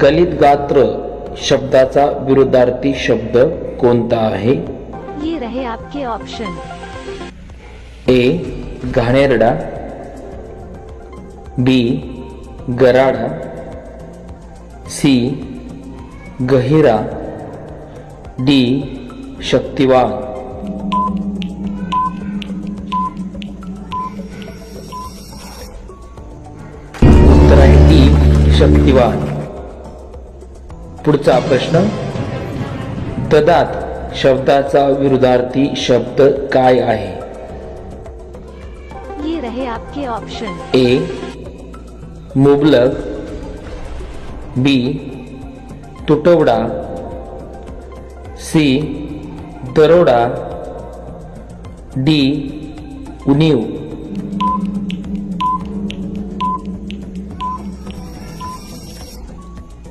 कलित गात्र शब्दाचा विरुद्धार्थी शब्द कोणता आहे? ये रहे आपके ऑप्शन ए घाणेरडा. बी गराडा. सी गहिरा. डी शक्तिवान. उत्तर आहे डी शक्तिवान. पुढचा प्रश्न. ददात शब्दाचा विरुद्धार्थी शब्द काय आहे? ये रहे आपके ऑप्शन ए. मुबलक. बी. तुटवडा. सी. दरोडा. डी. उणीव.